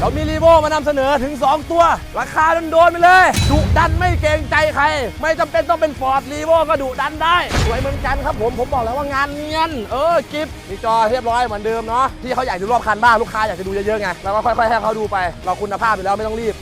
เรามีรีโวมานำเสนอถึง 2 ตัว ราคาโดนๆไปเลยดุดันไม่เกรงใจใคร ไม่จำเป็นต้องเป็นฟอร์ดรีโวก็ดุดันได้ สวยเหมือนกันครับผม ผมบอกแล้วว่างานเนียน เออกิฟมีจอเรียบร้อยเหมือนเดิมเนาะที่เขาอยากดูรอบคันบ้างลูกค้าอยากจะดูเยอะๆไงเราก็ค่อยๆให้เขาดูไป เราคุณภาพอยู่แล้วไม่ต้องรีบ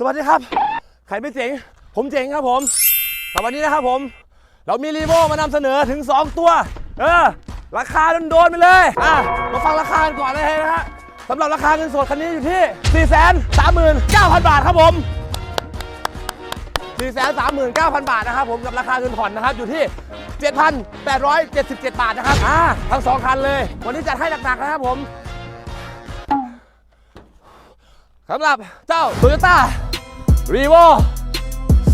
สวัสดีครับใครไม่เจ๋ง ผมเจ๋งครับผมแต่วันนี้นะครับผม เรามีรีโวมานำเสนอถึง 2 ตัว เออ ราคาโดนๆไปเลยอะมาฟังราคากันก่อนเลยนะฮะสำหรับราคาเงินสดคันนี้อยู่ที่ 4 3 9 0 0 0 บาทครับผม 4 3 9 0 0 0 บาทนะครับผมกับราคาเงินผ่อนนะครับอยู่ที่ 7,877 บาทนะครับอ่าทั้งสองคันเลย วันนี้จัดให้หนักๆนะครับผมสำหรับเจ้า Toyota r e v o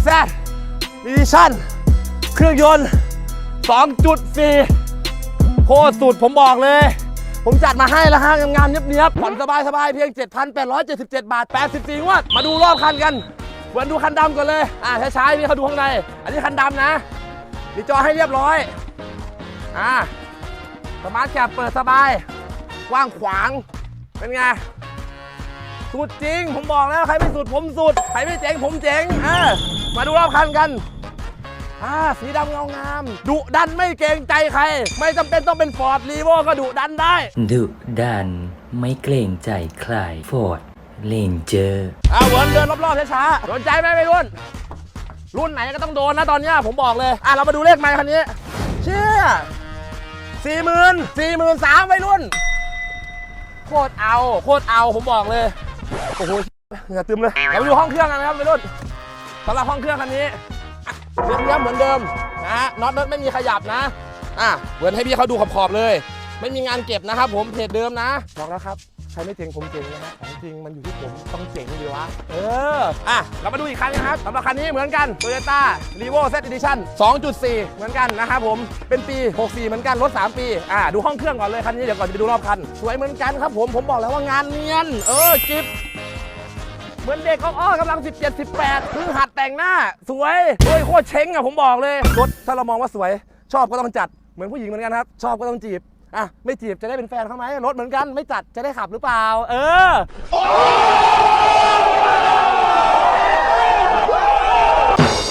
Z Edition เครื่องยนต์ 2.4 โคตรสุดผมบอกเลย ผมจัดมาให้ล้วฮะงงามๆเนียบๆผ่อนสบายๆ เพียง 7,877 บาท 84งวด มาดูรอบคันกันเหมือนดูคันดำก่อนเลย อ่าช้าๆพี่เขาดูข้างใน อันนี้คันดำนะมีจอให้เรียบร้อย อ่าสมาร์ทแคปเปิดสบายกว้างขวาง เป็นไง สุดจริง ผมบอกแล้วใครไม่สุดผมสุด ใครไม่เจ๋งผมเจ๋งเออมาดูรอบคันกันอ่าสีดำเงางามดุดันไม่เกรงใจใคร ไม่จำเป็นต้องเป็นฟอร์ดรีโวก็ดุดันได้ ดุดันไม่เกรงใจใครฟอร์ดเลนเจอร์อ่าเวิร์นเดินรอบๆช้าๆสนใจไหมไม่รุ่น รุ่นไหนก็ต้องโดนนะตอนเนี้ยผมบอกเลย อะเรามาดูเลขไมค์คันนี้ เชี่ยสี่หมื่นสี่หมื่นสามไปรุ่น โคตรเอา โคตรเอาผมบอกเลย โอ้โหเหงื่อตึมเลยเราไปดูห้องเครื่องกันนะครับไปรุ่นสำหรับห้องเครื่องคันนี้เรียบๆเหมือนเดิมนะน็อตนิร์ดไม่มีขยับนะอะเหมือนให้พี่เขาดูขอบๆเลย ไม่มีงานเก็บนะครับ ผมเพจเดิมนะบอกแล้วครับใครไม่เจ๋งผมเจ๋งนะฮะของจริงมันอยู่ที่ผมต้องเจ๋งดีวะ เออ อะ เรามาดูอีกคันนะครับสำหรับคันนี้เหมือนกัน Toyota r e v o Z Edition 2.4 เหมือนกันนะครับผม เป็นปี 64 เหมือนกันรถ 3 ปี อะ ดูห้องเครื่องก่อนเลยคันนี้เดี๋ยวก่อนจะไปดูรอบคัน สวยเหมือนกันครับผม ผมบอกแล้วว่างานเนียน เออกิฟ เหมือนเด็กเขาอ้อกำลัง 17 18เพิ่งหัดแต่งหน้า สวยโอ้ยโคตรเช้งอะผมบอกเลยรถถ้าเรามองว่าสวย ชอบก็ต้องจัดเหมือนผู้หญิงเหมือนกันครับ ชอบก็ต้องจีบอะไม่จีบจะได้เป็นแฟนเขาไหมรถเหมือนกันไม่จัดจะได้ขับหรือเปล่า เออ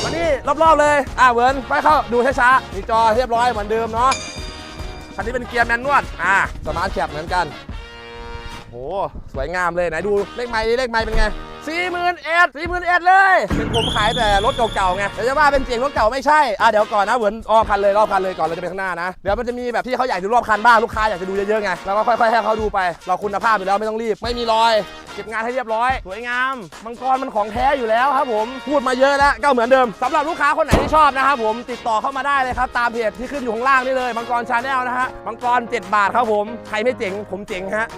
มานี่รอบๆเลย อะเวิร์นไปเข้าดูช้าๆมีจอเรียบร้อยเหมือนเดิมเนาะคันนี้เป็นเกียร์แมนนวลอะสมาร์ทแคปเหมือนกันโหสวยงามเลยไหนดูเลขไม้เลขไม้เป็นไง สี่หมื่นเอ็ดสี่หมื่นเอ็ดเลย เป็นผมขายแต่รถเก่าๆไงเดี๋ยวจะว่าเป็นเจ๋งรถเก่าไม่ใช่อะเดี๋ยวก่อนนะเหมือนรอบคันเลยรอบคันเลยก่อนเราจะไปข้างหน้านะ เดี๋ยวมันจะมีแบบที่เขาอยากดูรอบคันบ้างลูกค้าอยากจะดูเยอะๆไงเราก็ค่อยๆให้เขาดูไป เราคุณภาพอยู่แล้วไม่ต้องรีบ ไม่มีรอยเก็บงานให้เรียบร้อย สวยงามมังกรมันของแท้อยู่แล้วครับผมพูดมาเยอะแล้วก็เหมือนเดิมสำหรับลูกค้าคนไหนที่ชอบนะครับผมติดต่อเข้ามาได้เลยครับตามเพจที่ขึ้นอยู่ข้างล่างนี่เลยมังกรชาแนลนะฮะมังกร 7 บาทครับผมใครไม่เจ๋งผมเจ๋งฮะ